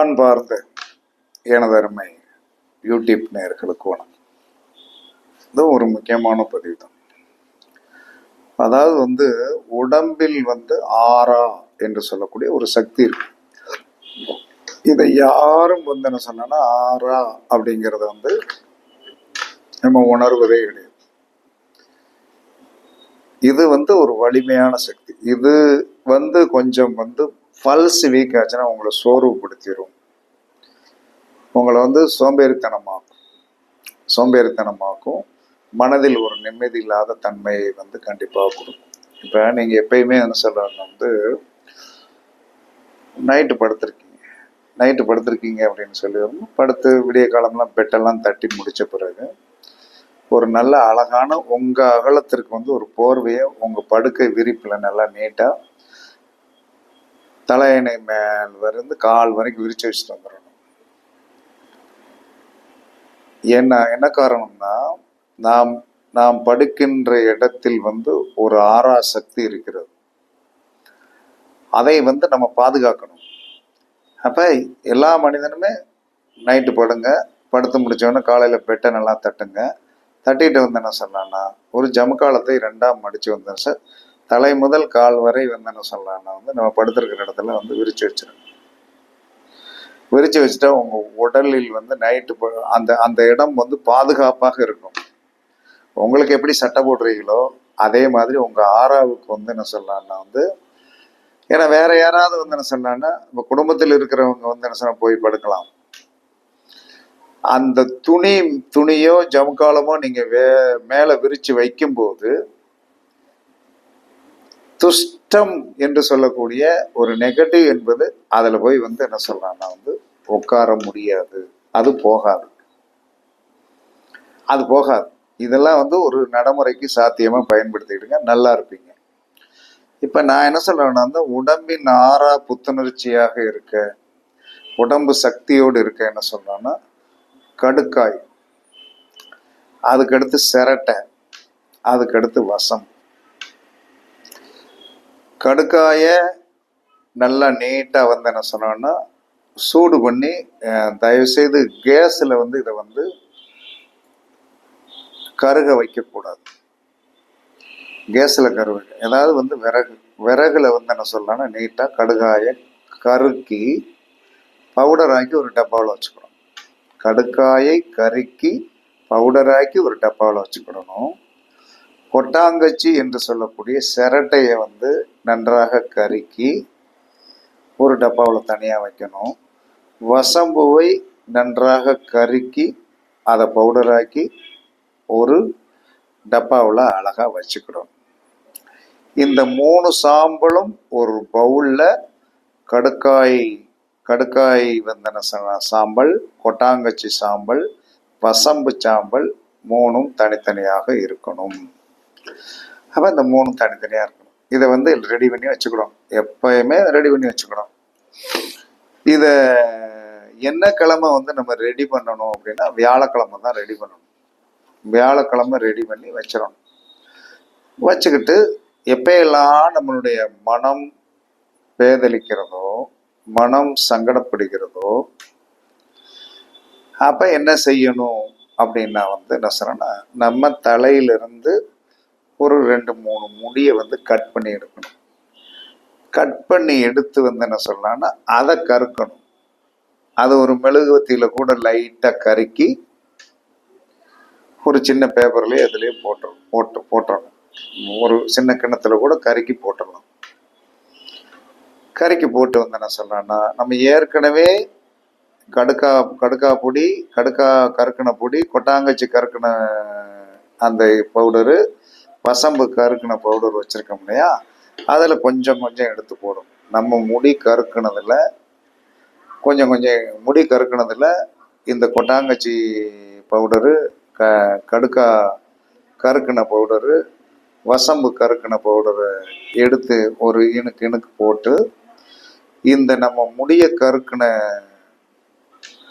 அன்பார்ந்த எனதருமை யூடியூப் நேர்களுக்கு வணக்கம். இது ஒரு முக்கியமான பதிவு தான் அதாவது வந்து உடம்பில் வந்து ஆறா என்று சொல்லக்கூடிய ஒரு சக்தி இருக்கு. இதை யாரும் வந்து என்ன சொன்னா ஆறா அப்படிங்கிறத வந்து நம்ம உணர்வதே கிடையாது. இது வந்து ஒரு வலிமையான சக்தி. இது வந்து கொஞ்சம் வந்து பல்ஸ் வீக் ஆச்சுன்னா உங்களை சோர்வுபடுத்திடும் உங்களை வந்து சோம்பேறித்தனமாக்கும். சோம்பேறித்தனமாக்கும். மனதில் ஒரு நிம்மதி இல்லாத தன்மையை வந்து கண்டிப்பாக கொடுக்கும். இப்போ நீங்கள் எப்பயுமே என்ன சொல்கிறாங்க வந்து நைட்டு படுத்திருக்கீங்க. நைட்டு படுத்திருக்கீங்க அப்படின்னு சொல்லி படுத்து விடிய காலம்லாம் பெட்டெல்லாம் தட்டி முடித்த பிறகு ஒரு நல்ல அழகான உங்கள் அகலத்திற்கு வந்து ஒரு போர்வையை உங்கள் படுக்கை விரிப்பில் நல்லா நீட்டாக தலையணை மேல் இருந்து கால் வரைக்கும் விரிச்சு வச்சுட்டு வந்துடணும். என்ன என்ன காரணம்னா நாம் நாம் படுக்கின்ற இடத்தில் வந்து ஒரு ஆறா சக்தி இருக்கிறது. அதை வந்து நம்ம பாதுகாக்கணும். அப்ப எல்லா மனிதனுமே நைட்டு படுங்க படுத்து முடிச்சவொடனே காலையில பெட்டை நல்லா தட்டுங்க. தட்டிட்டு வந்து என்ன சொல்லலாம்னா ஒரு ஜமுக்காலத்தை ரெண்டாம் மடிச்சு வந்தேன் சார். தலை முதல் கால் வரை வந்து என்ன சொல்லலாம்னா வந்து நம்ம படுத்திருக்கிற இடத்துல வந்து விரிச்சு வச்சிருங்க விரிச்சு வச்சுட்டா உங்கள் உடலில் வந்து நைட்டு அந்த அந்த இடம் வந்து பாதுகாப்பாக இருக்கும். உங்களுக்கு எப்படி சட்டை போடுறீங்களோ அதே மாதிரி உங்கள் ஆறாவுக்கு வந்து என்ன சொல்லலாம்னா வந்து ஏன்னா வேற யாராவது வந்து என்ன சொல்லலாம்னா இப்போ குடும்பத்தில் இருக்கிறவங்க வந்து என்ன சொன்னால் போய் படுக்கலாம். அந்த துணி துணியோ ஜமுக்காலமோ நீங்கள் வே மேலே விரித்து வைக்கும்போது துஷ்டம் என்று சொல்லக்கூடிய ஒரு நெகட்டிவ் என்பது அதில் போய் வந்து என்ன சொல்கிறான்னா வந்து உட்கார முடியாது. அது போகாது. அது போகாது. இதெல்லாம் வந்து ஒரு நடைமுறைக்கு சாத்தியமாக பயன்படுத்திக்கிடுங்க. நல்லா இருப்பீங்க. இப்போ நான் என்ன சொல்கிறேன்னா வந்து உடம்பின் ஆறா புத்துணர்ச்சியாக இருக்க உடம்பு சக்தியோடு இருக்க என்ன சொல்கிறேன்னா கடுக்காய். அதுக்கடுத்து சிரட்டை. அதுக்கடுத்து வசம். கடுக்காய நல்லா நீட்டாக வந்து என்ன சொன்னோன்னா சூடு பண்ணி தயவுசெய்து கேஸில் வந்து இதை வந்து கருக வைக்கக்கூடாது. கேஸில் கருவுங்க ஏதாவது வந்து விறகு விறகுல வந்து என்ன சொல்லலாம்னா நீட்டாக கடுகாய கருக்கி பவுடர் ஆக்கி ஒரு டப்பாவில் வச்சுக்கணும். கடுக்காயை கருக்கி பவுடராக்கி ஒரு டப்பாவில் வச்சுக்கிடணும். கொட்டாங்கச்சி என்று சொல்லக்கூடிய சிரட்டையை வந்து நன்றாக கருக்கி ஒரு டப்பாவில் தனியாக வைக்கணும். வசம்புவை நன்றாக கருக்கி அதை பவுடராக்கி ஒரு டப்பாவில் அழகாக வச்சுக்கிடணும் இந்த மூணு சாம்பலும் ஒரு பவுலில் கடுக்காய் கடுக்காய் வந்தன சாம்பல் கொட்டாங்கச்சி சாம்பல் வசம்பு சாம்பல் மூணும் தனித்தனியாக இருக்கணும். அப்போ இந்த மூணு தனித்தனியாக இருக்கணும். இதை வந்து ரெடி பண்ணி வச்சுக்கணும். எப்பயுமே ரெடி பண்ணி வச்சுக்கணும். இதை என்ன கிழமை வந்து நம்ம ரெடி பண்ணணும் அப்படின்னா வியாழக்கிழமை தான் ரெடி பண்ணணும். வியாழக்கிழமை ரெடி பண்ணி வச்சிடணும். வச்சுக்கிட்டு எப்பயெல்லாம் நம்மளுடைய மனம் பேதலிக்கிறதோ மனம் சங்கடப்படுகிறதோ அப்ப என்ன செய்யணும் அப்படின்னா வந்து என்ன சொல்றேன்னா நம்ம தலையிலிருந்து ஒரு ரெண்டு மூணு முடியை வந்து கட் பண்ணி எடுக்கணும். கட் பண்ணி எடுத்து வந்து என்ன சொல்லலாம்னா அதை கறுக்கணும் அதை ஒரு மெழுகுவத்தியில் கூட லைட்டாக கருக்கி ஒரு சின்ன பேப்பர்லேயே அதுலேயே போட்டு போட்டு போட்டுறணும். ஒரு சின்ன கிணத்துல கூட கருக்கி போட்டுடலாம் கறிக்கு போட்டு வந்து என்ன சொல்றேன்னா நம்ம ஏற்கனவே கடுக்கா கடுக்கா பொடி கடுக்கா கறுக்கின பொடி கொட்டாங்கச்சி கறுக்கின அந்த பவுடரு வசம்பு கருக்கின பவுடர் வச்சுருக்கோம் இல்லையா? அதில் கொஞ்சம் கொஞ்சம் எடுத்து போடும். நம்ம முடி கருக்கினதில் கொஞ்சம் கொஞ்சம் முடி கருக்கினதில் இந்த கொட்டாங்கச்சி பவுடரு க கடுக்கா கருக்கின பவுடரு வசம்பு கருக்கின பவுடரை எடுத்து ஒரு இணுக்கு இணுக்கு போட்டு இந்த நம்ம முடிய கருக்கின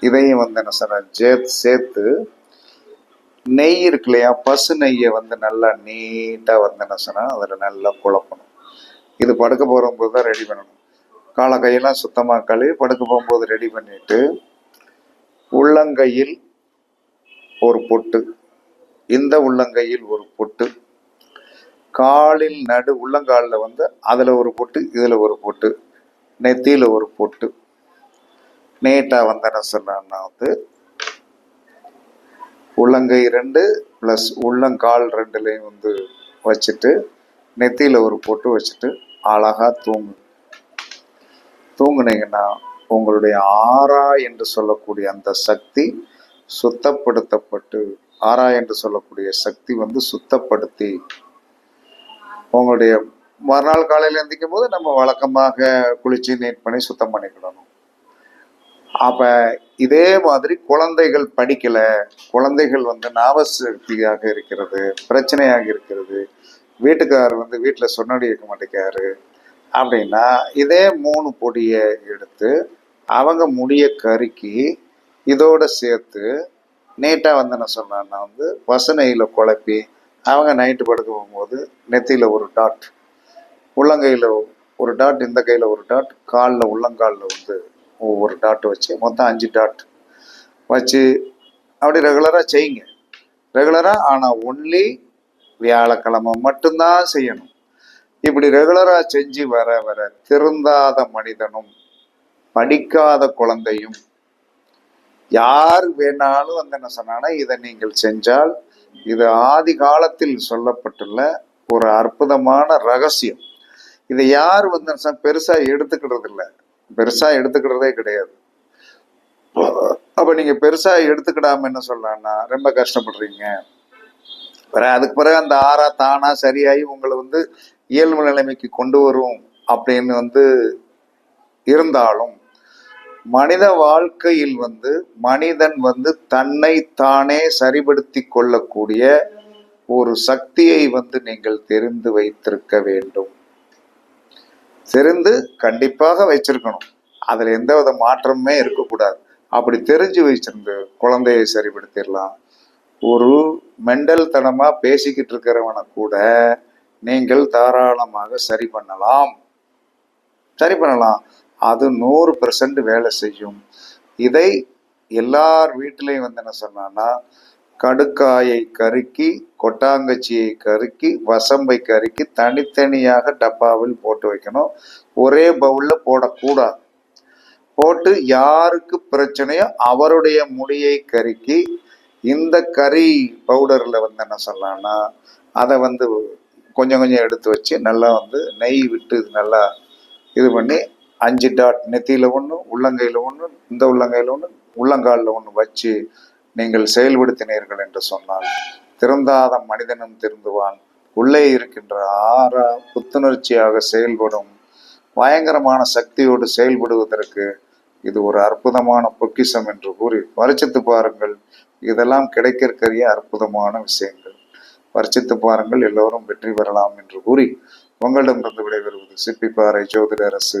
இதையும் வந்து என்ன சொன்ன சேர்த்து சேர்த்து நெய் இருக்கு இல்லையா? பசு நெய்யை வந்து நல்லா நீட்டாக வந்து என்ன சொன்னால் அதில் நல்லா குழப்பணும். இது படுக்க போகும்போது தான் ரெடி பண்ணணும். காலை கையெல்லாம் சுத்தமாக கழுவி படுக்க போகும்போது ரெடி பண்ணிட்டு உள்ளங்கையில் ஒரு பொட்டு. இந்த உள்ளங்கையில் ஒரு பொட்டு. காலில் நடு உள்ளங்காலில் வந்து அதில் ஒரு பொட்டு இதில் ஒரு பொட்டு. நெத்தியில் ஒரு பொட்டு. நீட்டாக வந்தேன்னு சொன்னான்னா வந்து உள்ளங்கை ரெண்டு ப்ளஸ் உள்ளங்கால் ரெண்டுலேயும் வந்து வச்சுட்டு நெத்தியில் ஒரு பொட்டு வச்சுட்டு அழகாக தூங்கு. தூங்குனீங்கன்னா உங்களுடைய ஆறா என்று சொல்லக்கூடிய அந்த சக்தி சுத்தப்படுத்தப்பட்டு ஆறா என்று சொல்லக்கூடிய சக்தி வந்து சுத்தப்படுத்தி உங்களுடைய மறுநாள் காலையில் எந்திக்கும் போது நம்ம வழக்கமாக குளிச்சு நீட் பண்ணி சுத்தம் பண்ணிக்கிடணும். அப்ப இதே மாதிரி குழந்தைகள் படிக்கல குழந்தைகள் வந்து நாவசக்தியாக இருக்கிறது பிரச்சனையாக இருக்கிறது வீட்டுக்காரர் வந்து வீட்டில் சொன்னடி இருக்க மாட்டேங்காரு அப்படின்னா இதே மூணு பொடியை எடுத்து அவங்க முடிய கருக்கி இதோட சேர்த்து நீட்டாக வந்து என்ன சொன்னான்னா வந்து வசனையில் குழப்பி அவங்க நைட்டு படுக்க போகும்போது நெத்தியில் ஒரு டாட் உள்ளங்கையில் ஒரு டாட் இந்த கையில் ஒரு டாட் காலில் உள்ளங்காலில் வந்து ஒவ்வொரு டாட் வச்சு மொத்தம் அஞ்சு டாட் வச்சு அப்படி ரெகுலராக செய்யுங்க. ரெகுலராக ஆனால் ஒன்லி வியாழக்கிழமை மட்டும்தான் செய்யணும். இப்படி ரெகுலராக செஞ்சு வர வர திருந்தாத மனிதனும் படிக்காத குழந்தையும் யார் வேணாலும் வந்து என்ன சொன்னானா இதை நீங்கள் செஞ்சால் இது ஆதி காலத்தில் சொல்லப்பட்டுள்ள ஒரு அற்புதமான ரகசியம். இதை யார் வந்து பெருசாக எடுத்துக்கிறது இல்லை பெருசா எடுத்துக்கிறதே கிடையாது. அப்ப நீங்க பெருசா எடுத்துக்கிடாம என்ன சொல்லலாம்னா ரொம்ப கஷ்டப்படுறீங்க. பிறகு அதுக்கு பிறகு அந்த ஆறா தானா சரியாகி உங்களை வந்து இயல்பு நிலைமைக்கு கொண்டு வரும் அப்படின்னு வந்து இருந்தாலும் மனித வாழ்க்கையில் வந்து மனிதன் வந்து தன்னை தானே சரிபடுத்தி கொள்ளக்கூடிய ஒரு சக்தியை வந்து நீங்கள் தெரிந்து வைத்திருக்க வேண்டும். தெரிந்து கண்டிப்பாக வச்சிருக்கணும். அதுல எந்த வித மாற்றமுமே இருக்கக்கூடாது. அப்படி தெரிஞ்சு வச்சிருந்து குழந்தையை சரிபடுத்திடலாம் ஒரு மெண்டல் தனமா பேசிக்கிட்டு இருக்கிறவனை கூட நீங்கள் தாராளமாக சரி பண்ணலாம். சரி பண்ணலாம். அது நூறு பெர்சன்ட் வேலை செய்யும். இதை எல்லார் வீட்டிலையும் வந்து என்ன சொன்னான்னா கடுக்காயை கருக்கி கொட்டாங்கச்சியை கருக்கி வசம்பை கருக்கி தனித்தனியாக டப்பாவில் போட்டு வைக்கணும். ஒரே பவுலில் போடக்கூடாது. போட்டு யாருக்கு பிரச்சனையோ அவருடைய முடியை கருக்கி இந்த கறி பவுடரில் வந்து என்ன சொல்லலாம்னா அதை வந்து கொஞ்சம் கொஞ்சம் எடுத்து வச்சு நல்லா வந்து நெய் விட்டு நல்லா இது பண்ணி அஞ்சு டாட் நெத்தியில் ஒன்று உள்ளங்கையில் ஒன்று இந்த உள்ளங்கையில் ஒன்று உள்ளங்காலில் ஒன்று வச்சு நீங்கள் செயல்படுத்தினீர்கள் என்று சொன்னால் திறந்தாத மனிதனும் திருந்துவான். உள்ளே இருக்கின்ற ஆறா புத்துணர்ச்சியாக செயல்படும் பயங்கரமான சக்தியோடு செயல்படுவதற்கு இது ஒரு அற்புதமான பொக்கிஷம் என்று கூறி பரிச்சித்து பாருங்கள். இதெல்லாம் கிடைக்கற்கரிய அற்புதமான விஷயங்கள். பரிச்சித்து பாருங்கள் எல்லோரும் வெற்றி பெறலாம் என்று கூறி உங்களிடமிருந்து விடைபெறுவது சிப்பிப்பாறை ஜோதிட அரசு